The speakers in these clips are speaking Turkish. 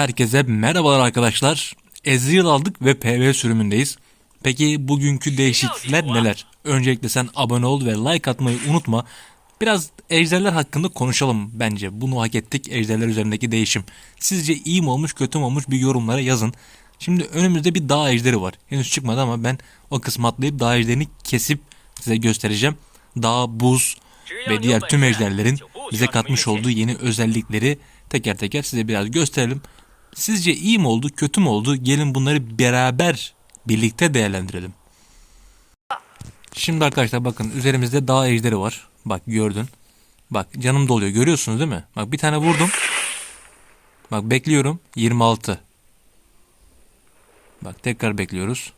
Herkese merhabalar arkadaşlar. Ezreal aldık ve PV sürümündeyiz. Peki bugünkü değişiklikler neler? Öncelikle sen abone ol ve like atmayı unutma. Biraz ejderler hakkında konuşalım bence. Bunu hak ettik ejderler üzerindeki değişim. Sizce iyi mi olmuş kötü mü olmuş bir yorumlara yazın. Şimdi önümüzde bir dağ ejderi var. Henüz çıkmadı ama ben o kısmı atlayıp dağ ejderini kesip size göstereceğim. Dağ, buz ve diğer tüm ejderlerin bize katmış olduğu yeni özellikleri teker teker size biraz gösterelim. Sizce iyi mi oldu, kötü mü oldu? Gelin bunları beraber birlikte değerlendirelim. Şimdi arkadaşlar bakın üzerimizde dağ ejderi var. Bak gördün. Bak canım doluyor. Görüyorsunuz değil mi? Bak bir tane vurdum. Bak bekliyorum. 26. Bak tekrar bekliyoruz.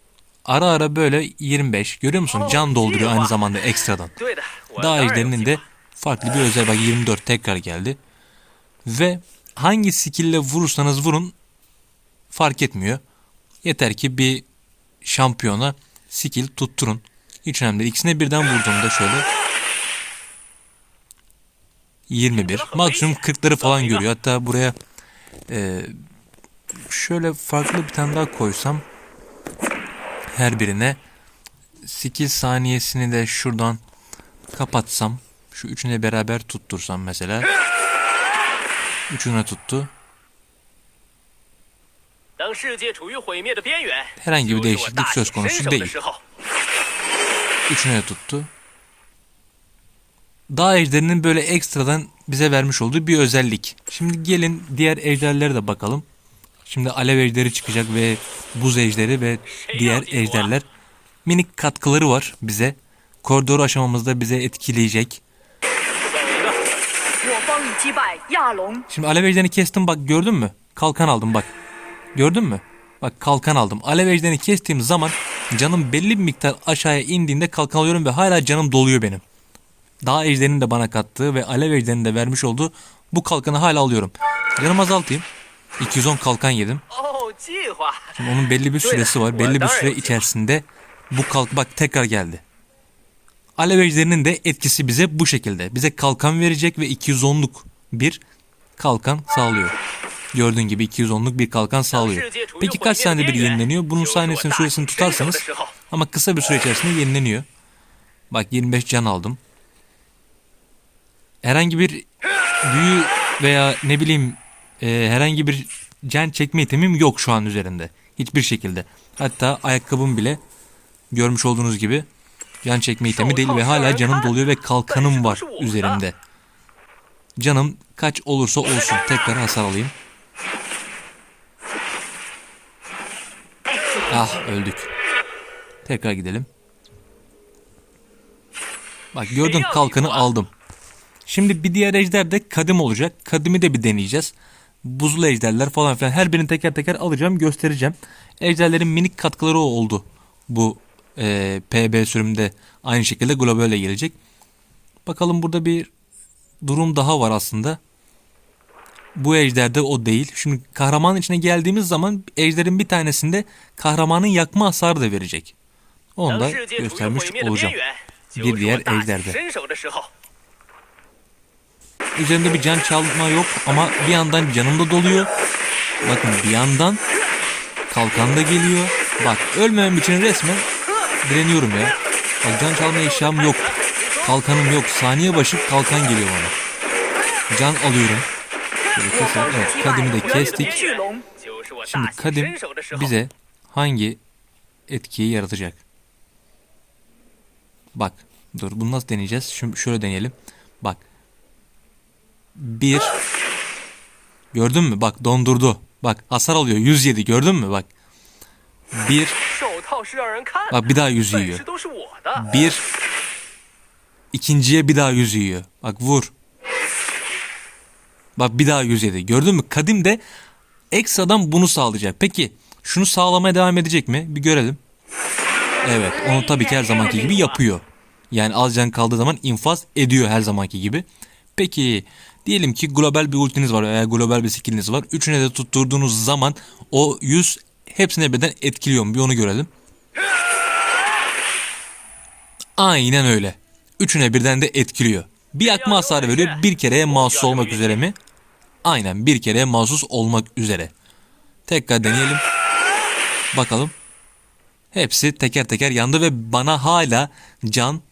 Ara ara böyle 25. Görüyor musun? Can dolduruyor aynı zamanda ekstradan. Dağ ejderinin de farklı bir özel. Bak 24 tekrar geldi. Ve hangi skill'le vurursanız vurun fark etmiyor. Yeter ki bir şampiyona skill tutturun. Hiç önemli değil. İkisine birden vurduğumda şöyle 21. Maksimum 40'ları falan görüyor. Hatta buraya e, şöyle farklı bir tane daha koysam her birine 8 saniyesini de şuradan kapatsam şu üçüne beraber tuttursam mesela ucuna tuttu. Herhangi bir değişiklik söz konusu değil. Ucuna tuttu. Dağ ejderinin böyle ekstradan bize vermiş olduğu bir özellik. Şimdi gelin diğer ejderlere de bakalım. Şimdi alev ejderi çıkacak ve buz ejderi ve diğer ejderler. Minik katkıları var bize. Koridoru aşamamızda bize etkileyecek. Şimdi Alev Ejder'i kestim bak gördün mü? Kalkan aldım bak. Gördün mü? Bak kalkan aldım. Alev Ejder'i kestiğim zaman canım belli bir miktar aşağıya indiğinde kalkan alıyorum ve hala canım doluyor benim. Dağ Ejder'in de bana kattığı ve Alev Ejder'in de vermiş olduğu bu kalkanı hala alıyorum. Canımı azaltayım. 210 kalkan yedim. Oh, Şimdi onun belli bir süresi var. Belli bir süre içerisinde bu kalk bak tekrar geldi. Alev ejderinin de etkisi bize bu şekilde. Bize kalkan verecek ve 210'luk bir kalkan sağlıyor. Gördüğün gibi 210'luk bir kalkan sağlıyor. Peki kaç saniyede bir yenileniyor? Bunun saniyesinin süresini tutarsanız ama kısa bir süre içerisinde yenileniyor. Bak 25 can aldım. Herhangi bir büyü veya ne bileyim e, herhangi bir can çekme itemim yok şu an üzerinde. Hiçbir şekilde. Hatta ayakkabım bile görmüş olduğunuz gibi can çekme itemi değil ve hala canım doluyor ve kalkanım var üzerimde. Canım kaç olursa olsun tekrar hasar alayım. Ah öldük. Tekrar gidelim. Bak gördün kalkanı aldım. Şimdi bir diğer ejder de kadim olacak. Kadimi de bir deneyeceğiz. Buzlu ejderler falan filan her birini teker teker alacağım göstereceğim. Ejderlerin minik katkıları oldu. Bu e, PB sürümde aynı şekilde globale gelecek. Bakalım burada bir durum daha var aslında. Bu ejderde o değil. Şimdi kahramanın içine geldiğimiz zaman ejderin bir tanesinde kahramanın yakma hasarı da verecek. Onu da göstermiş olacağım. Bir diğer ejderde. Üzerinde bir can çalma yok ama bir yandan canım da doluyor. Bakın bir yandan kalkan da geliyor. Bak ölmemem için resmen direniyorum ya. Bak can çalmaya eşyam yok. Kalkanım yok. Saniye başı kalkan geliyor bana. Can alıyorum. Böyle kesin. Evet kadimi de kestik. Şimdi kadim bize hangi etkiyi yaratacak? Bak dur bunu nasıl deneyeceğiz? Şimdi şöyle deneyelim. Bak. Bir. Gördün mü? Bak dondurdu. Bak hasar alıyor. 107 gördün mü? Bak. Bir. Bak bir daha yüz yiyor. Bir. İkinciye bir daha yüz yiyor. Bak vur. Bak bir daha yüz yedi. Gördün mü? Kadim de ekstradan bunu sağlayacak. Peki şunu sağlamaya devam edecek mi? Bir görelim. Evet onu tabii ki her zamanki gibi yapıyor. Yani az can kaldığı zaman infaz ediyor her zamanki gibi. Peki diyelim ki global bir ultiniz var veya global bir skilliniz var. Üçüne de tutturduğunuz zaman o yüz hepsine birden etkiliyor mu? Bir onu görelim. Aynen öyle. Üçüne birden de etkiliyor. Bir yakma hasarı veriyor. Bir kereye mahsus olmak üzere mi? Aynen bir kereye mahsus olmak üzere. Tekrar deneyelim. Bakalım. Hepsi teker teker yandı ve bana hala can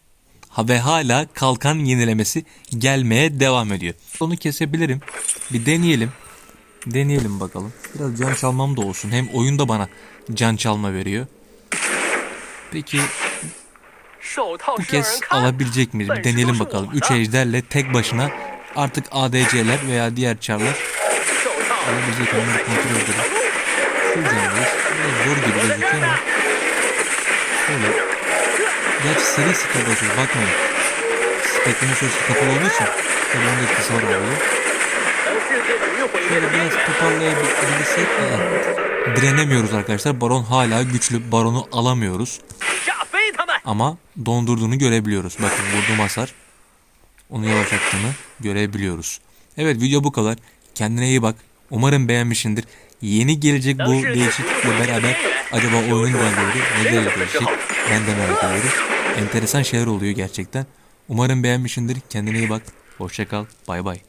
ve hala kalkan yenilemesi gelmeye devam ediyor. Onu kesebilirim. Bir deneyelim. Deneyelim bakalım. Biraz can çalmam da olsun. Hem oyun da bana can çalma veriyor. Peki bu kez alabilecek miyiz? Bir deneyelim bakalım. 3 ejderle tek başına artık ADC'ler veya diğer çarlar alabilecek miyiz? Kontrol edelim. Şuradanız. Biraz zor gibi gözüküyor ama şöyle. Gerçi seri sıkıntısız bakmayın. Spektrum süresi kapalı olduğu için tabii onun etkisi var oluyor. Şöyle biraz toparlayabilsek eğer direnemiyoruz arkadaşlar. Baron hala güçlü. Baronu alamıyoruz. Ama dondurduğunu görebiliyoruz. Bakın vurduğum hasar. Onu yavaşlattığını görebiliyoruz. Evet video bu kadar. Kendine iyi bak. Umarım beğenmişsindir. Yeni gelecek bu değişiklikle beraber acaba oyunun neleri neler değişik, benden alakaları enteresan şeyler oluyor gerçekten. Umarım beğenmişsindir. Kendine iyi bak. Hoşçakal. Bay bay.